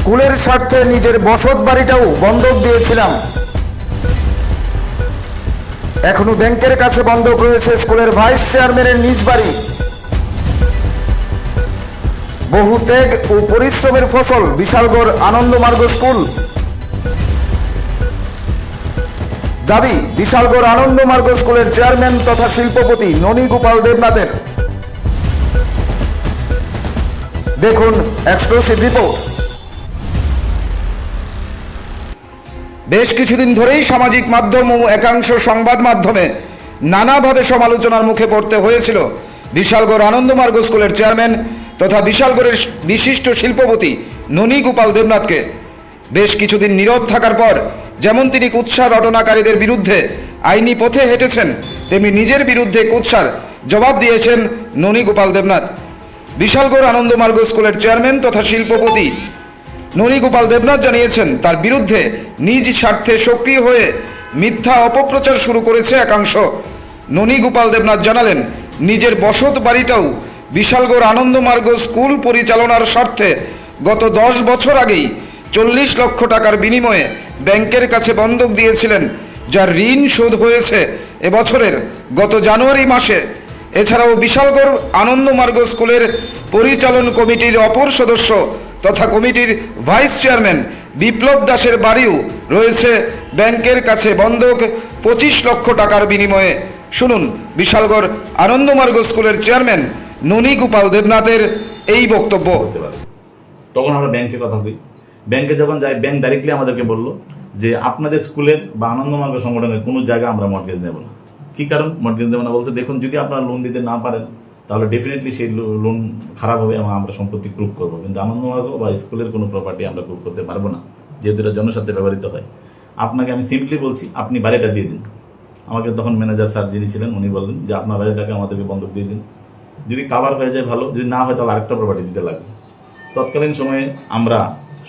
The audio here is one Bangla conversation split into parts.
স্কুলের স্বার্থে নিজের বসত বাড়িটাও বন্ধক দিয়েছিলাম। এখনও ব্যাংকের কাছে বন্ধক রয়েছে স্কুলের ভাইস চেয়ারম্যানের নিজ বাড়ি। বহু ত্যাগ ও পরিশ্রমের ফসল বিশালগড় আনন্দমার্গ স্কুল। দাবি, বিশালগড় আনন্দমার্গ স্কুলের চেয়ারম্যান তথা শিল্পপতি ননী গোপাল দেবনাথের। দেখুন এক্সক্লুসিভ রিপোর্ট। বেশ কিছুদিন ধরেই সামাজিক মাধ্যম ও একাংশ সংবাদ মাধ্যমে নানাভাবে সমালোচনার মুখে পড়তে হয়েছিল। বিশালগড় আনন্দমার্গ স্কুলের চেয়ারম্যান তথা বিশালগড়ের বিশিষ্ট শিল্পপতি ননী গোপাল দেবনাথকে। বেশ কিছুদিন নীরব থাকার পর যেমন তিনি কুৎসা রটনাকারীদের বিরুদ্ধে আইনি পথে হেঁটেছেন, তেমনি নিজের বিরুদ্ধে কুৎসার জবাব দিয়েছেন ননী গোপাল দেবনাথ। বিশালগড় আনন্দমার্গ স্কুলের চেয়ারম্যান তথা শিল্পপতি ননী গোপাল দেবনাথ জানিয়েছেন, তার বিরুদ্ধে নিজ স্বার্থে সক্রিয় হয়ে মিথ্যা অপপ্রচার শুরু করেছে একাংশ। ননী গোপাল দেবনাথ জানালেন, নিজের বসত বাড়িটাও বিশালগড় আনন্দমার্গ স্কুল পরিচালনার স্বার্থে গত দশ বছর আগেই চল্লিশ লক্ষ টাকার বিনিময়ে ব্যাংকের কাছে বন্ধক দিয়েছিলেন, যার ঋণ শোধ হয়েছে এবছরের গত জানুয়ারি মাসে। এছাড়াও বিশালগড় আনন্দমার্গ স্কুলের পরিচালন কমিটির অপর সদস্য তথা কমিটির ভাইস চেয়ারম্যান বিপ্লব দাসের বাড়িও রয়েছে ব্যাংকের কাছে। বন্ধক পঁচিশ লক্ষ টাকার বিনিময়ে। শুনুন, বিশালগড় আনন্দমার্গ স্কুলের চেয়ারম্যান ননী গোপাল দেবনাথের এই বক্তব্য। তখন আমরা ব্যাংকে কথা বলি। ব্যাংকে যখন যাই, ব্যাংক ডাইরেক্টলি আমাদেরকে বলল যে, আপনাদের স্কুলের বা আনন্দমার্গ সংগঠনের কোনো জায়গা আমরা মর্গেজ নেব না। কি কারণ? মর্গেজ নেব না বলতে দেখুন, যদি আপনারা লোন দিতে না পারেন তাহলে ডেফিনেটলি সেই লোন খারাপ হবে এবং আমরা সম্পত্তি প্রুভ করব। কিন্তু আনন্দমার্গ বা স্কুলের কোনো প্রপার্টি আমরা প্রুভ করতে পারব না, যেহেতু এটা জনস্বার্থে ব্যবহৃত হয়। আপনাকে আমি সিম্পলি বলছি, আপনি বাড়িটা দিয়ে দিন। আমাকে তখন ম্যানেজার স্যার যিনি ছিলেন, উনি বললেন যে আপনার বাড়িটাকে আমাদেরকে বন্ধক দিয়ে দিন। যদি কাভার হয়ে যায় ভালো, যদি না হয় তাহলে আরেকটা প্রপার্টি দিতে লাগবে। তৎকালীন সময়ে আমরা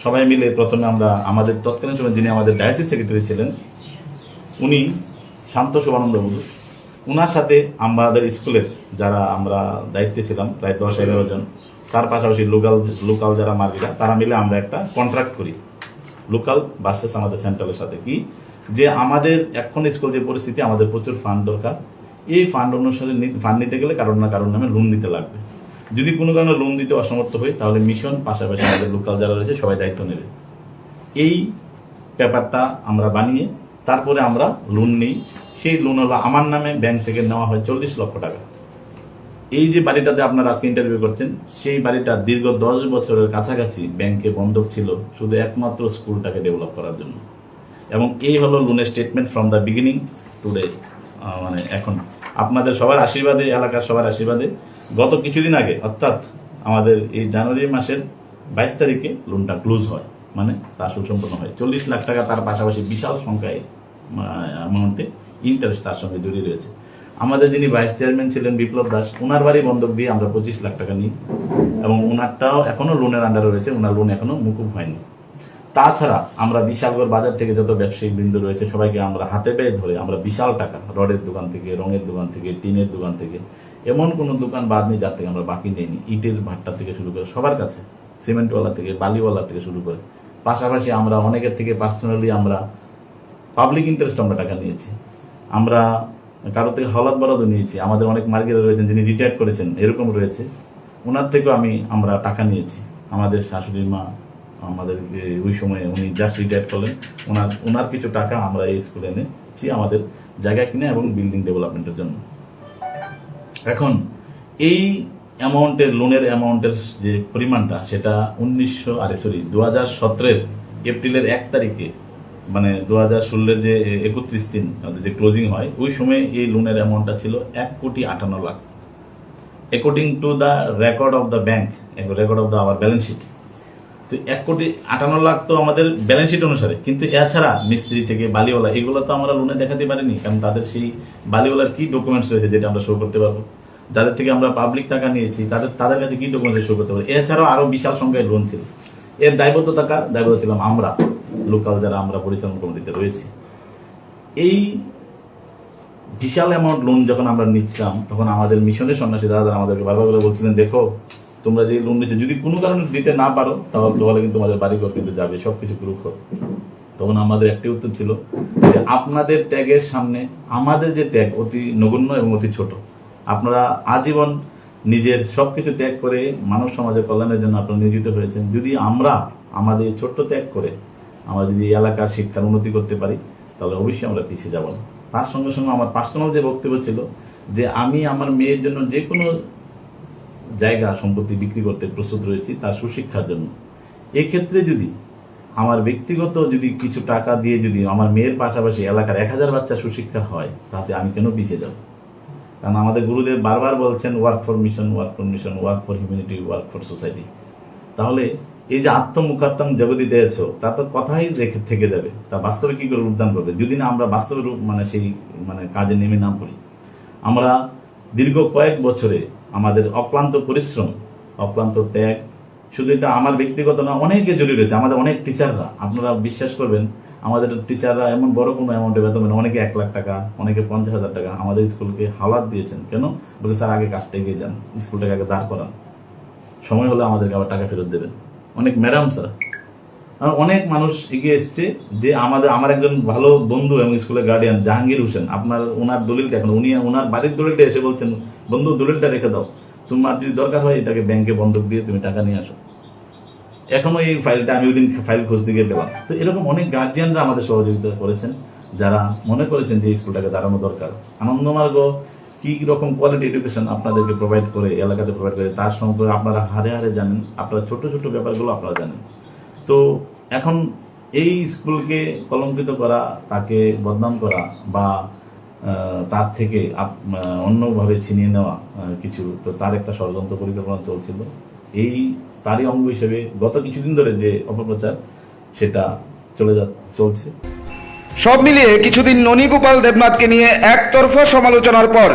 সবাই মিলে প্রথমে আমরা আমাদের, তৎকালীন সময়ে যিনি আমাদের ডায়াসিস সেক্রেটারি ছিলেন, উনি শান্ত শোভানন্দ বধু ওনার সাথে আমাদের স্কুলের যারা আমরা দায়িত্বে ছিলাম প্রায় দশ এগারো জন তার পাশাপাশি লোকাল লোকাল যারা মার্গিরা তারা মিলে আমরা একটা কন্ট্রাক্ট করি। লোকাল বাসেস আমাদের সেন্ট্রালের সাথে। কি? যে আমাদের এখন স্কুল যে পরিস্থিতি আমাদের প্রচুর ফান্ড দরকার। এই ফান্ড অনুসারে ফান্ড নিতে গেলে কারণ না কারণ নামে লোন নিতে লাগবে। যদি কোনো কারণে লোন দিতে অসমর্থ হই তাহলে মিশন পাশাপাশি আমাদের লোকাল যারা রয়েছে সবাই দায়িত্ব নেবে। এই ব্যাপারটা আমরা বানিয়ে তারপরে আমরা লোন নিই। সেই লোন হলো আমার নামে ব্যাংক থেকে নেওয়া হয় চল্লিশ লক্ষ টাকা। এই যে বাড়িটাতে আপনারা আজকে ইন্টারভিউ করছেন, সেই বাড়িটা দীর্ঘ দশ বছরের কাছাকাছি ব্যাংকে বন্ধক ছিল, শুধু একমাত্র স্কুলটাকে ডেভেলপ করার জন্য। এবং এই হলো লোনের statement from the beginning today মানে এখন। আপনাদের সবার আশীর্বাদে, এলাকার সবার আশীর্বাদে গত কিছুদিন আগে, অর্থাৎ আমাদের এই জানুয়ারি মাসের বাইশ তারিখে লোনটা ক্লোজ হয়। মানে তা সুসম্পন্ন হয়। চল্লিশ লাখ টাকা তার পাশাপাশি বিশাল সংখ্যায় অ্যামাউন্টে ইন্টারেস্ট তার সঙ্গে জড়িয়ে রয়েছে। আমাদের যিনি ভাইস চেয়ারম্যান ছিলেন বিপ্লব দাস ওনার বাড়ি বন্ধক দিয়ে আমরা পঁচিশ লাখ টাকা নিই এবং ওনারটাও এখনও লোনের আন্ডারে রয়েছে ওনার লোন এখনও মুকুব হয়নি। তাছাড়া আমরা বিশালগড় বাজার থেকে যত ব্যবসায়িক বৃন্দ রয়েছে, সবাইকে আমরা হাতে পেয়ে ধরে আমরা বিশাল টাকা, রডের দোকান থেকে, রঙের দোকান থেকে, টিনের দোকান থেকে, এমন কোনো দোকান বাদ নেই যার থেকে আমরা বাকি নেইনি ইটের ভাট্টা থেকে শুরু করে সবার কাছে, সিমেন্টওয়ালা থেকে, বালিওয়ালা থেকে শুরু করে। পাশাপাশি আমরা অনেকের থেকে পার্সোনালি আমরা পাবলিক ইন্টারেস্ট আমরা টাকা নিয়েছি। আমরা কারও থেকে হলাদ বরাদও নিয়েছি। আমাদের অনেক মার্কেটে রয়েছেন যিনি রিটায়ার করেছেন, এরকম রয়েছে। ওনার থেকেও আমি আমরা টাকা নিয়েছি। আমাদের শাশুড়ি মা, আমাদের ওই সময়ে উনি জাস্ট রিটায়ার করলেন। ওনার ওনার কিছু টাকা আমরা এই স্কুলে এনেছি আমাদের জায়গা কিনে এবং বিল্ডিং ডেভেলপমেন্টের জন্য। এখন এই অ্যামাউন্টের লোনের অ্যামাউন্টের যে পরিমাণটা, সেটা উনিশশো, আরে সরি দু হাজার সতেরোর এপ্রিলের এক তারিখে মানে দু হাজার ষোলোর যে একত্রিশ দিন আমাদের যে ক্লোজিং হয়, ওই সময় এই লোনের অ্যামাউন্টটা ছিল এক কোটি আটান্ন lakh. According to the record of the bank record of the our balance sheet তো এক কোটি আটান্ন লাখ তো আমাদের ব্যালেন্স শিট অনুসারে, কিন্তু এছাড়া মিস্ত্রি থেকে বালিওয়ালা, এগুলো তো আমরা লোনে দেখাতে পারিনি, কারণ তাদের সেই বালিওয়ালার কি ডকুমেন্টস রয়েছে যেটা আমরা শো করতে পারব? যাদের থেকে আমরা পাবলিক টাকা নিয়েছি, তাদের তাদের কাছে কি ডকুমেন্টস শো করতে পারব? এছাড়াও আরও বিশাল সংখ্যায় লোন ছিল। এর দায়বদ্ধতা কার? দায়বদ্ধ ছিলাম আমরা। লোকাল যারা আমরা পরিচালনা কমিটিতে রয়েছি। এই বিশাল অ্যামাউন্ট লোন যখন আমরা নিচ্ছিলাম, তখন আমাদের মিশনের সন্ন্যাসী দাদা আমাদেরকে বারবার করে বলছিলেন, দেখো, তোমরা যে লোন নিচ্ছ, যদি কোনো কারণে দিতে না পারো, তাহলে তাহলে কিন্তু তোমাদের বাড়িঘর কিন্তু যাবে, সবকিছু গ্রুপ হোক তখন আমাদের একটি উত্তর ছিল যে, আপনাদের ত্যাগের সামনে আমাদের যে ত্যাগ অতি নগণ্য এবং অতি ছোট। আপনারা আজীবন নিজের সব কিছু ত্যাগ করে মানব সমাজের কল্যাণের জন্য আপনারা নিয়োজিত হয়েছেন। যদি আমরা আমাদের ছোট্ট ত্যাগ করে আমরা যদি এই এলাকার শিক্ষার উন্নতি করতে পারি, তাহলে অবশ্যই আমরা পিছিয়ে যাব না। তার সঙ্গে সঙ্গে আমার পার্সোনাল যে বক্তব্য ছিল, যে আমি আমার মেয়ের জন্য যে কোনো জায়গা সম্পত্তি বিক্রি করতে প্রস্তুত রয়েছি, তার সুশিক্ষার জন্য। এক্ষেত্রে যদি আমার ব্যক্তিগত যদি কিছু টাকা দিয়ে যদি আমার মেয়ের পাশাপাশি এলাকার এক হাজার বাচ্চা সুশিক্ষা হয় তাতে আমি কেন পিছিয়ে যাব? কারণ আমাদের গুরুদেব বারবার বলছেন work for mission work for mission work for humanity work for society তাহলে এই যে আত্মমুখাত্তম জগতি দিয়েছ, তা তো কথাই রেখে থেকে যাবে। তা বাস্তবে কি করে রূপদান করবে? যদি না আমরা বাস্তবে রূপ মানে সেই মানে কাজে নেমে না পড়ি। আমরা দীর্ঘ কয়েক বছরে আমাদের অক্লান্ত পরিশ্রম, অক্লান্ত ত্যাগ, শুধু এটা আমার ব্যক্তিগত না, অনেকে জড়িয়ে রয়েছে, আমাদের অনেক টিচাররা। আপনারা বিশ্বাস করবেন, আমাদের টিচাররা এমন বড় কোনো অ্যামাউন্টে বেতন। অনেকে এক লাখ টাকা, অনেকে পঞ্চাশ হাজার টাকা আমাদের স্কুলকে হাওলাত দিয়েছেন। কেন? বলছে, স্যার, আগে কাজটা এগিয়ে যান, স্কুলটাকে আগে দাঁড় করান। সময় হলে আমাদেরকে আবার টাকা ফেরত দেবেন। অনেক ম্যাডাম স্যার অনেক মানুষ এগিয়ে এসছে যে আমাদের, আমার একজন ভালো বন্ধু এবং স্কুলের গার্ডিয়ান জাহাঙ্গীর হোসেন। আপনার ওনার দলিলটা এখন, উনি ওনার বাড়ির দলিলটা এসে বলছেন, বন্ধু, দলিলটা রেখে দাও। তোমার যদি দরকার হয়, এটাকে ব্যাংকে বন্ধক দিয়ে তুমি টাকা নিয়ে আসো। এখনও এই ফাইলটা আমি ওই দিন ফাইল খুঁজতে গিয়ে পেলাম। তো এরকম অনেক গার্জিয়ানরা আমাদের সহযোগিতা করেছেন, যারা মনে করেছেন যে স্কুলটাকে দাঁড়ানো দরকার। আনন্দমার্গ কি রকম কোয়ালিটি এডুকেশন আপনাদেরকে প্রোভাইড করে, এলাকাতে প্রোভাইড করে, তার সম্পর্কে আপনারা হারে হারে জানেন, আপনারা ছোট ছোট ব্যাপারগুলো আপনারা জানেন। তো এখন এই স্কুলকে কলঙ্কিত করা, তাকে বদনাম করা বা তার থেকে অন্যভাবে ছিনিয়ে নেওয়া কিছু, তো তার একটা ষড়যন্ত্র পরিকল্পনা চলছিল। এই তারই অঙ্গ হিসেবে গত কিছুদিন ধরে যে অপপ্রচার, সেটা চলে যা, চলছে। সব মিলিয়ে কিছুদিন ননীগোপাল দেবনাথকে নিয়ে একতরফা সমালোচনার পর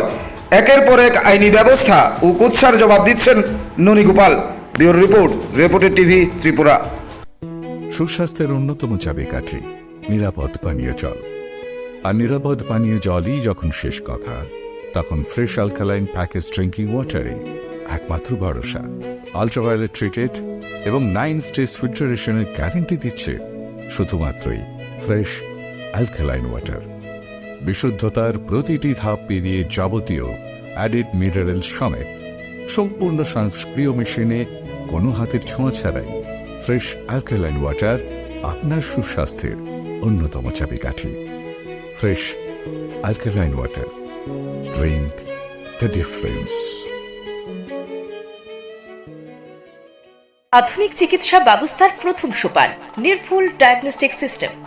একের পর এক আইনি ব্যবস্থা ও কুৎসার জবাব দিচ্ছেন ননীগোপাল। ব্যুরো রিপোর্ট, রিপোর্টের টিভি, ত্রিপুরা। সুস্বাস্থ্যের অন্যতম চাবিকাঠি, নিরাপদ পানীয় জল। আর নিরাপদ পানীয় জলই যখন শেষ কথা, তখন ফ্রেশ অ্যালকালাইন প্যাকেজ ড্রিঙ্কিং ওয়াটারে একমাত্র ভরসা। আলট্রাভায়োলেট ট্রিটেড এবং নাইন স্টেজ ফিল্টারেশনের গ্যারেন্টি দিচ্ছে শুধুমাত্রই ফ্রেশ অ্যালকালাইন ওয়াটার বিশুদ্ধতার প্রতিটি ধাপ পেরিয়ে যাবতীয় অ্যাডিড মিনারেল সমেত সম্পূর্ণ সংস্ক্রিয় মেশিনে কোনো হাতের ছোঁয়া ছাড়াই ফ্রেশ অ্যালকালাইন ওয়াটার আপনার সুস্বাস্থ্যের অন্যতম চাবিকাঠি। Fresh alkaline water drink the difference আধুনিক চিকিৎসা ব্যবস্থার প্রথম সোপান, নির্ভুল ডায়াগনস্টিক সিস্টেম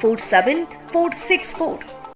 47464